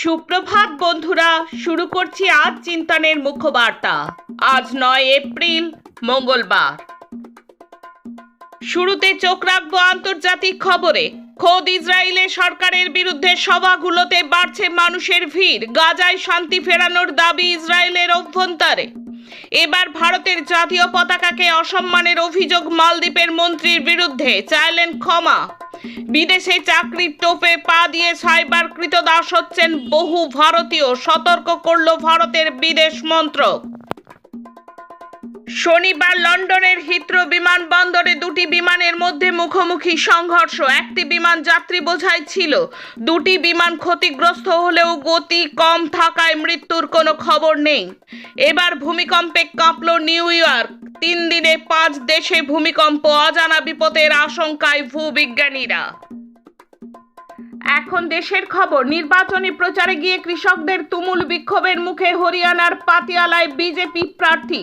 সুপ্রভাত, বন্ধুরা। শুরু করছি আজ চিন্তনের মুখ্যবার্তা। আজ নয় এপ্রিল, মঙ্গলবার। শুরুতে চোখ রাখব আন্তর্জাতিক খবরে। খোদ ইসরায়েলের সরকারের বিরুদ্ধে সভাগুলোতে বাড়ছে মানুষের ভিড়। গাজায় শান্তি ফেরানোর দাবি ইসরায়েলের অভ্যন্তরে। এবার ভারতের জাতীয় পতাকাকে অসম্মানের অভিযোগ মালদ্বীপের মন্ত্রীর বিরুদ্ধে। চাইলেন ক্ষমা। বিদেশে চাকরির টোপে পা দিয়ে সাইবার কৃতদাস হচ্ছেন বহু ভারতীয়। সতর্ক করল ভারতের বিদেশ মন্ত্রক। শনিবার লন্ডনের হিথ্রো বিমানবন্দরে দুটি বিমানের মধ্যে মুখোমুখি সংঘর্ষ। একটি বিমান যাত্রী বোঝাই ছিল, দুটি বিমান ক্ষতিগ্রস্ত হলেও গতি কম থাকায় মৃত্যুর কোনো খবর নেই। এবার ভূমিকম্পে কাঁপল নিউ ইয়র্ক। তিন দিনে পাঁচ দেশে ভূমিকম্প, অজানা বিপদের আশঙ্কায় ভূবিজ্ঞানীরা। এখন দেশের খবর, নির্বাচনী প্রচারে গিয়ে কৃষকদের তুমুল বিক্ষোভের মুখে হরিয়ানার পাতিয়ালায় বিজেপি প্রার্থী।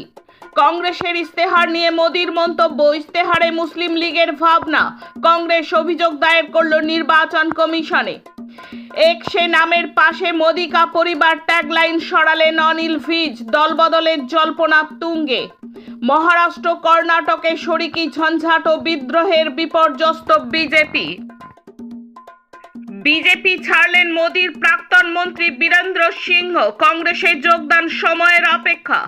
কংগ্রেসের ইস্তেহার নিয়ে মোদির মন্তব্য ইস্তেহারে মুসলিম লীগের ভাবনা। কংগ্রেস অভিযোগ দায়ের করল নির্বাচন কমিশনে। একশে নামের পাশে মোদিকা পরিবার ট্যাগলাইন সরালেন অনিল ভিজ, দলবদলের জল্পনা তুঙ্গে। মহারাষ্ট্র, কর্ণাটকে শরিকি ঝঞ্ঝাট ও বিদ্রোহের বিপর্যস্ত বিজেপি। বিজেপি ছাড়লেন মোদীর প্রাক্তন মন্ত্রী বীরেন্দ্র সিংহ। কংগ্রেসে যোগদান সময়ের অপেক্ষা।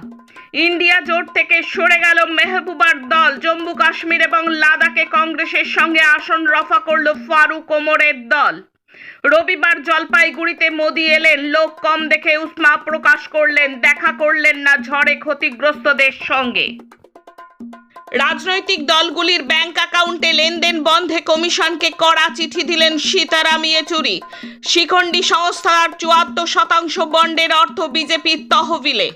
ইন্ডিয়া জোট থেকে সরে গেল মেহবুবার দল। জম্মু কাশ্মীর এবং লাদাখে কংগ্রেসের সঙ্গে আসন রফা করল ফারুক ওমরের দল। রবিবার জলপাইগুড়িতে মোদি এলেন। লোক কম দেখে উষ্মা প্রকাশ করলেন। দেখা করলেন না ঝড়ে ক্ষতিগ্রস্তদের সঙ্গে। রাজনৈতিক দলগুলির ব্যাংক অ্যাকাউন্টে লেনদেন বন্ধে কমিশনকে কড়া চিঠি দিলেন সীতারাম ইয়েচুরি। শিখণ্ডী সংস্থার চুয়াত্তর শতাংশ বন্ডের অর্থ বিজেপির তহবিলে।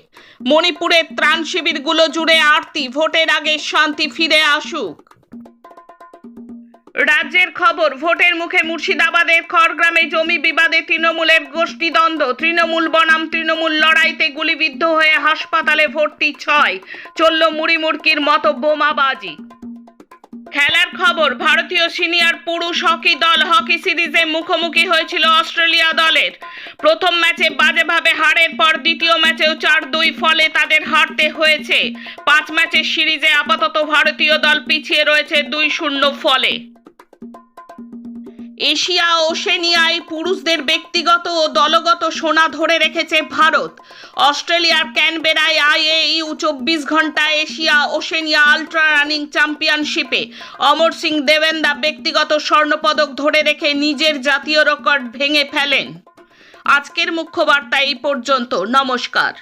মণিপুরের ত্রাণ শিবিরগুলো জুড়ে আরতি, ভোটের আগে শান্তি ফিরে আসুক। রাজ্যের খবর, ভোটের মুখে মুর্শিদাবাদের খড়গ্রামে জমি বিবাদে তৃণমূলের গোষ্ঠীদ্বন্দ্ব। তৃণমূল বনাম, তৃণমূল লড়াইতে গুলিবিদ্ধ হয়ে হাসপাতালে ভর্তি ছয়। চলল মুড়িমুড়কির মতো বোমাবাজি। খেলার খবর, ভারতীয় সিনিয়র পুরুষ হকি দল হকি সিরিজে মুখোমুখি হয়েছিল অস্ট্রেলিয়া দলের। প্রথম ম্যাচে বাজেভাবে হারের পর দ্বিতীয় ম্যাচেও চার দুই ফলে তাদের হারতে হয়েছে। পাঁচ ম্যাচের সিরিজে আপাতত ভারতীয় দল পিছিয়ে রয়েছে দুই শূন্য ফলে। এশিয়া ওশেনিয়ায় পুরুষদের ব্যক্তিগত ও দলগত সোনা ধরে রেখেছে ভারত। অস্ট্রেলিয়ার ক্যানবেরায় আইএইউ চব্বিশ ঘণ্টা এশিয়া ওশেনিয়া আল্ট্রা রানিং চ্যাম্পিয়নশিপে অমর সিং দেবেন্দা ব্যক্তিগত স্বর্ণপদক ধরে রেখে নিজের জাতীয় রেকর্ড ভেঙে ফেলেন। আজকের মুখ্য বার্তা এই পর্যন্ত। নমস্কার।